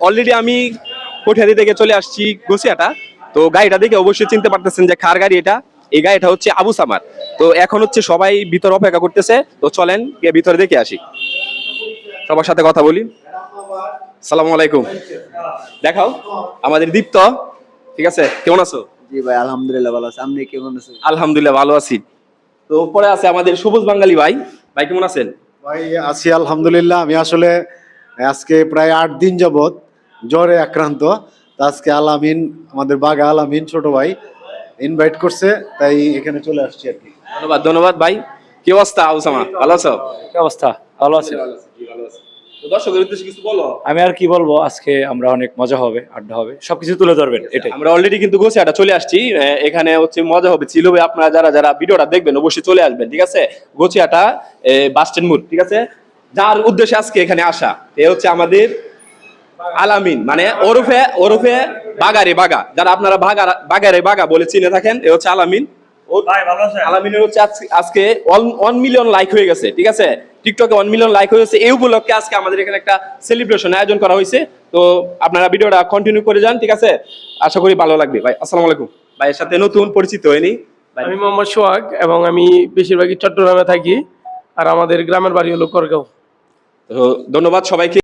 Already আমি কঠিয়াদি থেকে চলে আসছি গুছিয়াটা তো গাড়িটা দেখে অবশ্যই চিনতে পারতেছেন যে কার গাড়ি এটা। এই গাড়িটা হচ্ছে আবু সামার তো এখন হচ্ছে সবাই ভিতরে অপেক্ষা করতেছে। তো চলেন গিয়ে ভিতরে দেখে আসি। সবার সাথে কথা বলি। সালাম আলাইকুম। দেখাও। আমাদের দীপ্ত। ঠিক আছে? কেমন আছো? জি ভাই আলহামদুলিল্লাহ ভালো আছে। আপনি কেমন আছেন? আলহামদুলিল্লাহ ভালো আছি। তো পরে আছে আমাদের সবুজ বাঙালি ভাই। ভাই কেমন আছেন? ভাই আছি আলহামদুলিল্লাহ। আমি আসলে আজকে প্রায় আট দিন যাবত জ্বরে আক্রান্ত। তো আজকে আলামিন আমাদের বাগা আলামিন ছোট ভাই ইনভাইট করছে তাই এখানে চলে আসছি আর কি। ধন্যবাদ ধন্যবাদ ভাই। কি অবস্থা আবুসামা ভালো আছো? কি অবস্থা? ভালো আছে। তো দর্শকের উদ্দেশ্যে কিছু বলো। আমি আর কি বলব আজকে আমরা অনেক মজা হবে আড্ডা হবে সবকিছু তুলে ধরবেন এটাই। আমরা অলরেডি কিন্তু গোছিয়াটা চলে আসছি এখানে হচ্ছে মজা হবে ছিল হবে আপনারা যারা যারা ভিডিওটা দেখবেন অবশ্যই চলে আসবেন ঠিক আছে? গোছিয়াটা বাস স্ট্যান্ড মোড় ঠিক আছে? যার উদ্দেশ্যে আজকে এখানে আসা এ হচ্ছে আমাদের আলামিন মানে ওরফে ওরফে বাগারে বাগা। যারা আপনারা বাগা বাগারে বাগা বলে চিনে থাকেন এ হচ্ছে আলামিন। আলামিনের হচ্ছে আজকে ওয়ান মিলিয়ন লাইক হয়ে গেছে ঠিক আছে? টিকটকে ওয়ান মিলিয়ন লাইক হয়েছে এই উপলক্ষে আজকে আমাদের এখানে একটা সেলিব্রেশন আয়োজন করা হয়েছে। তো আপনারা ভিডিওটা কন্টিনিউ করে যান ঠিক আছে? আশা করি ভালো লাগবে। ভাই আসসালামু আলাইকুম। ভাইয়ের সাথে নতুন পরিচিত হয়নি। ভাই। আমি মোহাম্মদ সোহাগ এবং আমি বেশিরভাগই চট্টগ্রামে থাকি। আর আমাদের গ্রামের বাড়ি হলো করগাঁও। তো ধন্যবাদ সবাইকে।